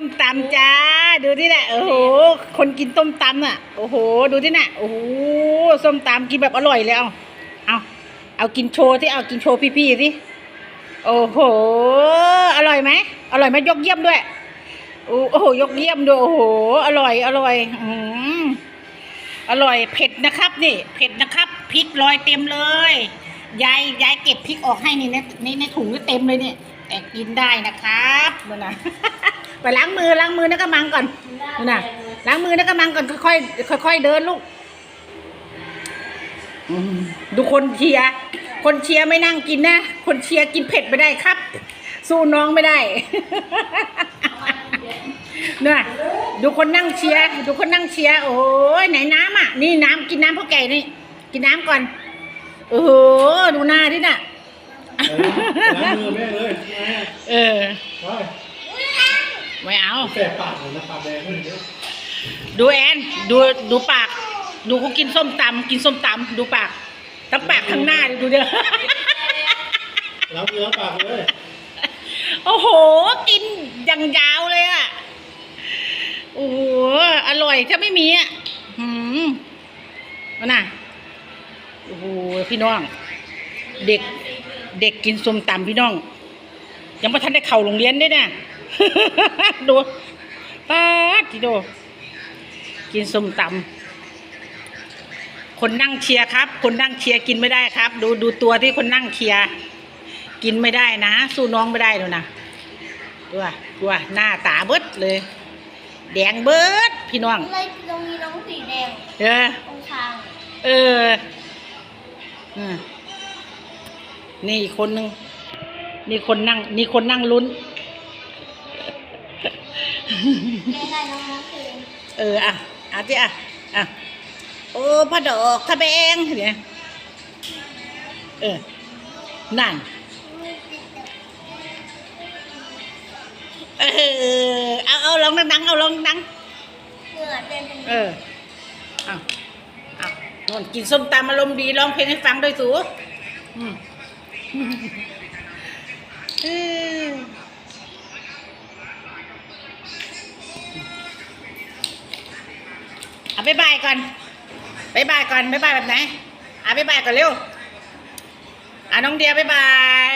ต้มตำจ้า ดูที่น่ะโอ้โห คนกินต้มตำน่ะ โอ้โห ดูที่น่ะโอ้โห ส้มตำกินแบบอร่อยเลยเอาเอาเอากินโชว์ที่เอากินโชว์พี่ๆสิ โอ้โห อร่อยไหม อร่อยไหมยกเยี่ยมด้วย โอ้โห ยกเยี่ยมด้วย โอ้โห อร่อย อร่อย อืมอร่อย เผ็ดนะครับนี่ เผ็ดนะครับ พริกลอยเต็มเลย ยาย ยายเก็บพริกออกให้นี่ในในถุงนี่เต็มเลยเนี่ย แต่กินได้นะครับนั่นนะ ไปล้างมือล้างมือในกระมังก่อนนั่นนะล้างมือในกระมังก่อนค่อยๆค่อยๆเดินลูกอืมดูคนเชียร์คนเชียร์ไม่นั่งกินนะ คนเชียร์กินเผ็ดไม่ได้ครับ สู้น้องไม่ได้น่ะดูคนนั่งเชียร์ดูคนนั่งเชียร์โอ้ยไหนน้ำอะ นี่น้ำกินน้ำพ่อแก่นี่ กินน้ำก่อนโอ้โหดูหน้าที่น่ะเออ ไปไม่เอา แสบปากเหมือนน้ำปลาแดงเลยเดี๋ยวดูแอนดูดูปาก ดูเขากินส้มตำกินส้มตำดูปากทั้งปากทั้งหน้าดิดูเด้อล้างมือล้างปากเลยโอ้โห กินอย่างยาวเลยอะ โอ้โห อร่อยถ้าไม่มีอะหืมเอาน่ะ โอ้โห พี่น้อง เด็ก เด็กกินส้มตำพี่น้อง ยังไม่ทันได้เข่าโรงเรียนด้วยนะ ดูป้าดทีโด กินส้มตำคนนั่งเชียร์ครับ คนนั่งเชียร์กินไม่ได้ครับ ดูดูตัวที่คนนั่งเชียร์กินไม่ได้นะ สู้น้องไม่ได้ดูนะดูอะดูอะหน้าตาเบิดเลย แดงเบิดพี่น้องเลยตรงนี้น้องสีแดงเออตรงทางเอออืมนี่อีกคนนึงนี่คนนั่งนี่คนนั่งลุ้น แม่ได้น้องน้องสีเอออะอะที่อะอะโอ้พระดอกทะเบงเนี่ยเออนั่นเออเอาเอาลองดังๆเอาลองดังเหงื่อเต็มเออเอาเอานนกินส้มตำอารมณ์ดีร้องเพลงให้ฟังด้วยสูอืม เออ เอาไปบายก่อนไปบายก่อนไปบายแบบไหนเอาไปบายก่อนเร็วอะน้องเดียบายบาย